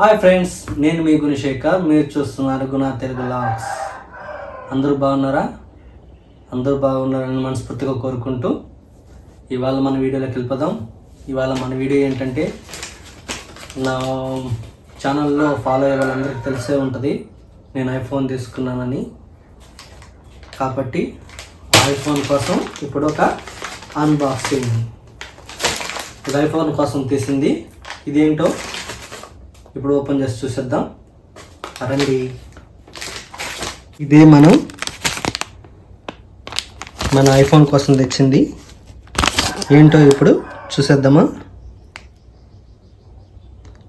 Hi friends నేను మీ గుణశేఖర్. మీరు చూస్తున్నారు గుణ తెలుగు లాగ్స్ అందరూ బాగున్నారా? అందరూ బాగున్నారని మనస్ఫూర్తిగా కోరుకుంటూ ఇవాళ మన వీడియోలోకి వెళ్ళిపోదాం. ఇవాళ మన వీడియో ఏంటంటే నా ఛానల్లో ఫాలో అయ్యే వాళ్ళందరికీ తెలిసే ఉంటుంది. నేను ఐఫోన్ తీసుకున్నానని. కాబట్టి ఐఫోన్ కోసం ఇప్పుడు ఒక అన్బాక్సింగ్ ఇది ఐఫోన్ కోసం తీసింది. ఇదేంటో ఇప్పుడు ఓపెన్ చేసి చూసేద్దాం. రండి. ఇదే మనం మన ఐఫోన్ కోసం తెచ్చింది. ఏంటో ఇప్పుడు చూసేద్దామా?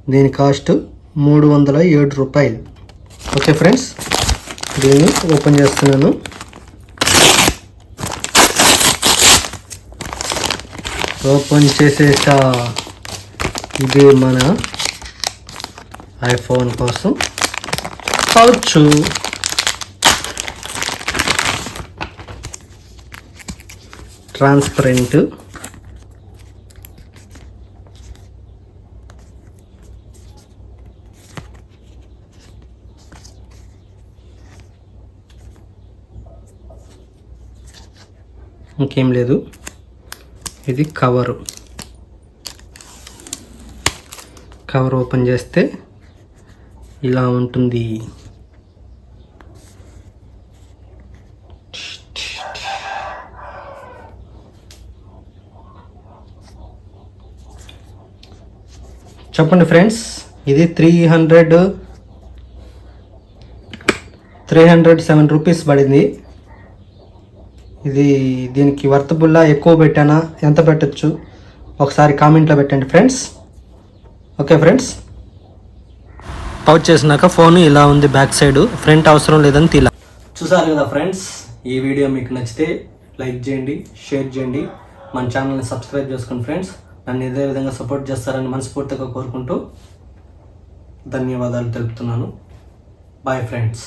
దీని కాస్ట్ మూడు వందల ఏడు రూపాయలు. ఓకే ఫ్రెండ్స్ దీన్ని ఓపెన్ చేస్తున్నాను. ఓపెన్ చేసేసా. ఇది మన ఐఫోన్ కోసం పౌచ్ ట్రాన్స్పరెంట్. ఇంకేం లేదు. ఇది కవరు. కవర్ ఓపెన్ చేస్తే ఇలా ఉంటుంది. చెప్పండి ఫ్రెండ్స్ ఇది three hundred three hundred seven rupees పడింది. ఇది దీనికి వర్తబుల్లా ఎక్కువ పెట్టానా? ఎంత పెట్టచ్చు? ఒకసారి కామెంట్లో పెట్టండి ఫ్రెండ్స్. ఓకే ఫ్రెండ్స్ పౌచ్ చేసినాక ఫోన్ ఇలా ఉంది బ్యాక్ సైడ్ ఫ్రంట్ అవసరం లేదని తీలా. చూసారు కదా ఫ్రెండ్స్ ఈ వీడియో మీకు నచ్చితే లైక్ చేయండి షేర్ చేయండి. మన ఛానల్ని సబ్స్క్రైబ్ చేసుకోండి ఫ్రెండ్స్ నన్ను ఇదే విధంగా సపోర్ట్ చేస్తారని మనస్ఫూర్తిగా కోరుకుంటూ ధన్యవాదాలు తెలుపుతున్నాను. Bye friends